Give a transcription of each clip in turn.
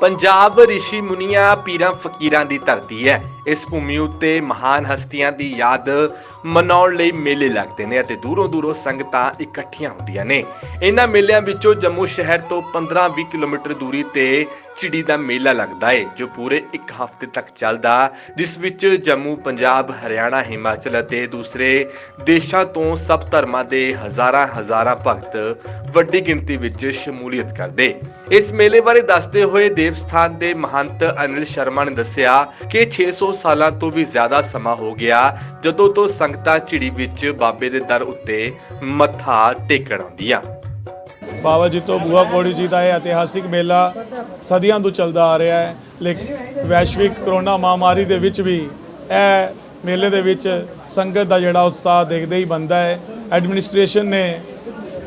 ਪੰਜਾਬ ਰਿਸ਼ੀ ਮੁਨੀਆਂ ਪੀਰਾਂ ਫਕੀਰਾਂ ਦੀ ਧਰਤੀ ਹੈ। ਇਸ ਭੂਮੀ ਉੱਤੇ ਮਹਾਨ ਹਸਤੀਆਂ ਦੀ ਯਾਦ ਮਨਾਉਣ ਲਈ ਮੇਲੇ ਲੱਗਦੇ ਨੇ ਅਤੇ ਦੂਰੋਂ ਦੂਰੋਂ ਸੰਗਤਾਂ ਇਕੱਠੀਆਂ ਹੁੰਦੀਆਂ ਨੇ। ਇਹਨਾਂ ਮੇਲਿਆਂ ਵਿੱਚੋਂ ਜੰਮੂ ਸ਼ਹਿਰ ਤੋਂ 15-20 ਕਿਲੋਮੀਟਰ ਦੂਰੀ ਤੇ ਚਿੜੀ ਦਾ ਮੇਲਾ ਲੱਗਦਾ ਏ, ਜੋ ਪੂਰੇ ਇੱਕ ਹਫ਼ਤੇ ਤੱਕ ਚੱਲਦਾ, ਜਿਸ ਵਿੱਚ ਜੰਮੂ, ਪੰਜਾਬ, ਹਰਿਆਣਾ, ਹਿਮਾਚਲ ਅਤੇ ਦੂਸਰੇ ਦੇਸ਼ਾਂ ਤੋਂ ਸਭ ਧਰਮਾਂ ਦੇ ਹਜ਼ਾਰਾਂ ਹਜ਼ਾਰਾਂ ਭਗਤ ਵੱਡੀ ਗਿਣਤੀ ਵਿੱਚ ਸ਼ਮੂਲੀਅਤ ਕਰਦੇ। ਇਸ ਮੇਲੇ ਬਾਰੇ ਦੱਸਦੇ ਹੋਏ ਦੇਵਸਥਾਨ ਦੇ ਮਹੰਤ ਅਨਿਲ ਸ਼ਰਮਾ ਨੇ ਦੱਸਿਆ ਕਿ 600 ਸਾਲਾਂ ਤੋਂ ਵੀ ਜ਼ਿਆਦਾ ਸਮਾਂ ਹੋ ਗਿਆ, ਜਦੋਂ ਤੋਂ ਸੰਗਤਾਂ ਝਿੜੀ ਵਿੱਚ ਬਾਬੇ ਦੇ ਦਰ ਉੱਤੇ ਮੱਥਾ ਟੇਕਣ ਆਉਂਦੀਆਂ। ਬਾਬਾ ਜੀ ਤੋਂ ਬੂਆ ਕੋੜੀ ਜੀ ਦਾ ਇਹ ਇਤਿਹਾਸਿਕ ਮੇਲਾ ਸਦੀਆਂ ਤੋਂ ਚੱਲਦਾ ਆ ਰਿਹਾ ਹੈ, ਲੇਕਿਨ ਵੈਸ਼ਵਿਕ ਕਰੋਨਾ ਮਹਾਮਾਰੀ ਦੇ ਵਿੱਚ ਵੀ ਇਹ ਮੇਲੇ ਦੇ ਵਿੱਚ ਸੰਗਤ ਦਾ ਜਿਹੜਾ ਉਤਸ਼ਾਹ ਦੇਖਦੇ ਹੀ ਬੰਦਾ ਹੈ। ਐਡਮਿਨਿਸਟ੍ਰੇਸ਼ਨ ਨੇ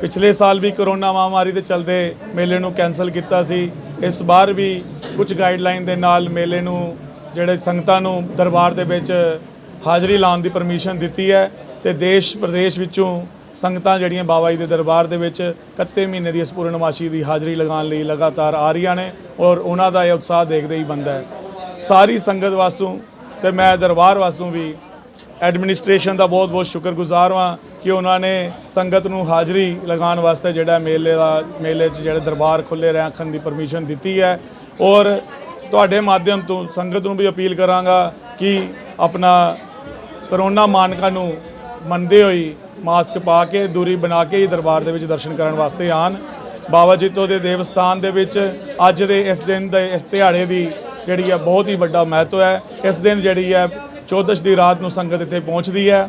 ਪਿਛਲੇ ਸਾਲ ਵੀ ਕਰੋਨਾ ਮਹਾਮਾਰੀ ਦੇ ਚਲਦੇ ਮੇਲੇ ਨੂੰ ਕੈਨਸਲ ਕੀਤਾ ਸੀ। ਇਸ ਵਾਰ ਵੀ ਕੁਝ ਗਾਈਡਲਾਈਨ ਦੇ ਨਾਲ ਮੇਲੇ ਨੂੰ ਜਿਹੜੇ ਸੰਗਤਾਂ ਨੂੰ ਦਰਬਾਰ ਦੇ ਵਿੱਚ ਹਾਜ਼ਰੀ ਲਾਉਣ ਦੀ ਪਰਮਿਸ਼ਨ ਦਿੱਤੀ ਹੈ ਤੇ ਦੇਸ਼ ਪ੍ਰਦੇਸ਼ ਵਿੱਚੋਂ ਸੰਗਤਾਂ ਜਿਹੜੀਆਂ ਬਾਬਾ ਜੀ ਦੇ ਦਰਬਾਰ ਦੇ ਵਿੱਚ 31 ਮਹੀਨੇ ਦੀ ਇਸ ਪੂਰਨਮਾਸ਼ੀ ਦੀ ਹਾਜ਼ਰੀ ਲਗਾਉਣ ਲਈ ਲਗਾਤਾਰ ਆ ਰਹੀਆਂ ਨੇ ਔਰ ਉਹਨਾਂ ਦਾ ਇਹ ਉਤਸ਼ਾਹ ਦੇਖਦੇ ਹੀ ਬੰਦਾ ਹੈ। ਸਾਰੀ ਸੰਗਤ ਵਾਸੋਂ ਤੇ ਮੈਂ ਦਰਬਾਰ ਵਾਸੋਂ ਵੀ ਐਡਮਿਨਿਸਟ੍ਰੇਸ਼ਨ ਦਾ ਬਹੁਤ ਬਹੁਤ ਸ਼ੁਕਰਗੁਜ਼ਾਰ ਹਾਂ ਕਿ ਉਹਨਾਂ ਨੇ ਸੰਗਤ ਨੂੰ ਹਾਜ਼ਰੀ ਲਗਾਉਣ ਵਾਸਤੇ ਜਿਹੜਾ ਮੇਲੇ ਦਾ ਮੇਲੇ 'ਚ ਜਿਹੜੇ ਦਰਬਾਰ ਖੁੱਲੇ ਰੱਖਣ ਦੀ ਪਰਮਿਸ਼ਨ ਦਿੱਤੀ ਹੈ ਔਰ ਤੁਹਾਡੇ ਮਾਧਿਅਮ ਤੋਂ ਸੰਗਤ ਨੂੰ ਵੀ ਅਪੀਲ ਕਰਾਂਗਾ ਕਿ ਆਪਣਾ ਕਰੋਨਾ ਮਾਨਕਾਂ ਨੂੰ ਮੰਨਦੇ ਹੋਏ ਮਾਸਕ ਪਾ ਕੇ, ਦੂਰੀ ਬਣਾ ਕੇ ਹੀ ਦਰਬਾਰ ਦੇ ਵਿੱਚ ਦਰਸ਼ਨ ਕਰਨ ਵਾਸਤੇ ਆਣ। ਬਾਬਾ ਜੀਤੋ ਦੇ ਦੇਵਸਥਾਨ ਦੇ ਵਿੱਚ ਅੱਜ ਦੇ ਇਸ ਦਿਨ ਦੇ ਇਸ ਦਿਹਾੜੇ ਦੀ ਜਿਹੜੀ ਹੈ ਬਹੁਤ ਹੀ ਵੱਡਾ ਮਹੱਤਵ ਹੈ। ਇਸ ਦਿਨ ਜਿਹੜੀ ਹੈ ਚੌਦਸ਼ ਦੀ ਰਾਤ ਨੂੰ ਸੰਗਤ ਇੱਥੇ ਪਹੁੰਚਦੀ ਹੈ।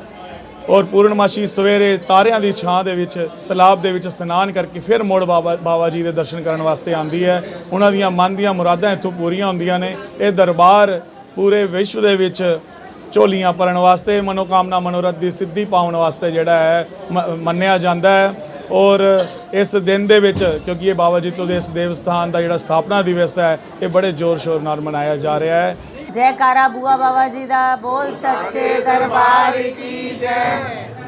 ਔਰ ਪੂਰਨਮਾਸ਼ੀ ਸਵੇਰੇ ਤਾਰਿਆਂ ਦੀ ਛਾਂ ਦੇ ਵਿੱਚ, ਤਲਾਬ ਦੇ ਵਿੱਚ ਸਨਾਨ ਕਰਕੇ ਫਿਰ ਮੋੜ ਬਾਬਾ ਬਾਬਾ ਜੀ ਦੇ ਦਰਸ਼ਨ ਕਰਨ ਵਾਸਤੇ ਆਂਦੀ ਹੈ। ਉਹਨਾਂ ਦੀਆਂ ਮਨ ਦੀਆਂ ਮੁਰਾਦਾਂ ਇੱਥੋਂ ਪੂਰੀਆਂ ਹੁੰਦੀਆਂ ਨੇ। ਇਹ ਦਰਬਾਰ ਪੂਰੇ ਵਿਸ਼ਵ ਦੇ ਵਿੱਚ ਝੋਲੀਆਂ ਭਰਨ ਵਾਸਤੇ, ਮਨੋਕਾਮਨਾ ਮਨੋਰਥ ਦੀ ਸਿੱਧੀ ਪਾਉਣ ਵਾਸਤੇ ਜਿਹੜਾ ਹੈ, ਮ- ਮੰਨਿਆ ਜਾਂਦਾ ਹੈ। ਔਰ ਇਸ ਦਿਨ ਦੇ ਵਿੱਚ, ਕਿਉਂਕਿ ਇਹ ਬਾਬਾ ਜੀਤੋ ਦੇ ਇਸ ਦੇਵਸਥਾਨ ਦਾ ਜਿਹੜਾ ਸਥਾਪਨਾ ਦਿਵਸ ਹੈ, ਇਹ ਬੜੇ ਜ਼ੋਰ ਸ਼ੋਰ ਨਾਲ ਮਨਾਇਆ ਜਾ ਰਿਹਾ ਹੈ। ਜੈਕਾਰਾ ਬੂਆ ਬਾਬਾ ਜੀ ਦਾ ਬੋਲ ਸੱਚੇ ਦਰਬਾਰ ਕੀ ਜੈ।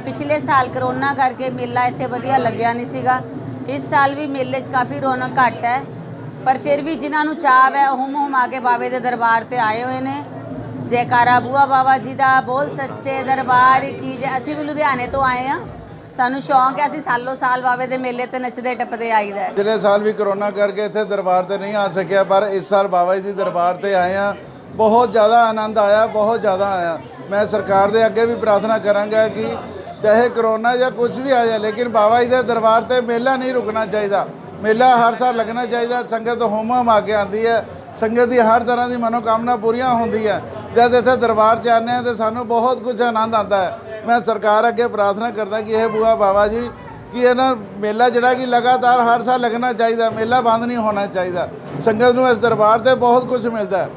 ਪਿਛਲੇ ਸਾਲ ਕਰੋਨਾ ਕਰਕੇ ਮੇਲਾ ਇੱਥੇ ਵਧੀਆ ਲੱਗਿਆ ਨਹੀਂ ਸੀਗਾ। ਇਸ ਸਾਲ ਵੀ ਮੇਲੇ 'ਚ ਕਾਫੀ ਰੌਣਕ ਘੱਟ ਹੈ। ਪਰ ਫਿਰ ਵੀ ਜਿਨ੍ਹਾਂ ਨੂੰ ਚਾਅ ਹੈ ਹੁਮ ਆ ਕੇ ਬਾਬੇ ਦੇ ਦਰਬਾਰ ਤੇ ਆਏ ਹੋਏ ਨੇ। ਜੈਕਾਰਾ ਬੂਆ ਬਾਬਾ ਜੀ ਦਾ ਬੋਲ ਸੱਚੇ ਦਰਬਾਰ ਕੀ ਜੈ। ਅਸੀਂ ਵੀ ਲੁਧਿਆਣੇ ਤੋਂ ਆਏ ਆ ਸਾਨੂੰ ਸ਼ੌਂਕ ਹੈ, ਅਸੀਂ ਸਾਲੋ ਸਾਲ ਬਾਬੇ ਦੇ ਮੇਲੇ ਤੇ ਨੱਚਦੇ ਟੱਪਦੇ ਆਈਦਾ ਹੈ। ਪਿਛਲੇ ਸਾਲ ਵੀ ਕਰੋਨਾ ਕਰਕੇ ਇੱਥੇ ਦਰਬਾਰ ਤੇ ਨਹੀਂ ਆ ਸਕਿਆ, ਪਰ ਇਸ ਸਾਲ ਬਾਬਾ ਜੀ ਦੇ ਦਰਬਾਰ ਤੇ ਆਏ ਆ ਬਹੁਤ ਜ਼ਿਆਦਾ ਆਨੰਦ ਆਇਆ, ਬਹੁਤ ਜ਼ਿਆਦਾ ਆਇਆ। ਮੈਂ ਸਰਕਾਰ ਦੇ ਅੱਗੇ ਵੀ ਪ੍ਰਾਰਥਨਾ ਕਰਾਂਗਾ ਕਿ ਚਾਹੇ ਕਰੋਨਾ ਜਾਂ ਕੁਝ ਵੀ ਆ ਜਾਏ, ਲੇਕਿਨ ਬਾਬਾ ਜੀ ਦੇ ਦਰਬਾਰ ਤੇ ਮੇਲਾ ਨਹੀਂ ਰੁਕਣਾ ਚਾਹੀਦਾ। ਮੇਲਾ ਹਰ ਸਾਲ ਲੱਗਣਾ ਚਾਹੀਦਾ, ਸੰਗਤ ਹੋਮ ਮਾ ਕੇ ਆਉਂਦੀ ਹੈ। ਸੰਗਤ ਦੀ ਹਰ ਤਰ੍ਹਾਂ ਦੀ ਮਨੋਕਾਮਨਾ ਪੂਰੀਆਂ ਹੁੰਦੀ ਹੈ। ਜਦ ਇੱਥੇ ਦਰਬਾਰ ਚ ਆਉਂਦੇ ਹਾਂ ਤੇ ਸਾਨੂੰ ਬਹੁਤ ਕੁਝ ਆਨੰਦ ਆਉਂਦਾ ਹੈ। ਮੈਂ ਸਰਕਾਰ ਅੱਗੇ ਪ੍ਰਾਰਥਨਾ ਕਰਦਾ ਕਿ ਇਹ ਬੂਆ ਬਾਬਾ ਜੀ, ਕਿ ਇਹਨਾਂ ਮੇਲਾ ਜਿਹੜਾ ਕਿ ਲਗਾਤਾਰ ਹਰ ਸਾਲ ਲੱਗਣਾ ਚਾਹੀਦਾ, ਮੇਲਾ ਬੰਦ ਨਹੀਂ ਹੋਣਾ ਚਾਹੀਦਾ। ਸੰਗਤ ਨੂੰ ਇਸ ਦਰਬਾਰ ਤੇ ਬਹੁਤ ਕੁਝ ਮਿਲਦਾ ਹੈ।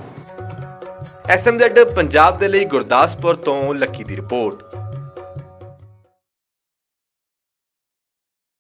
ਐਸਐਮਜ਼ੈਡ ਪੰਜਾਬ ਦੇ ਲਈ ਗੁਰਦਾਸਪੁਰ ਤੋਂ ਲੱਕੀ ਦੀ ਰਿਪੋਰਟ।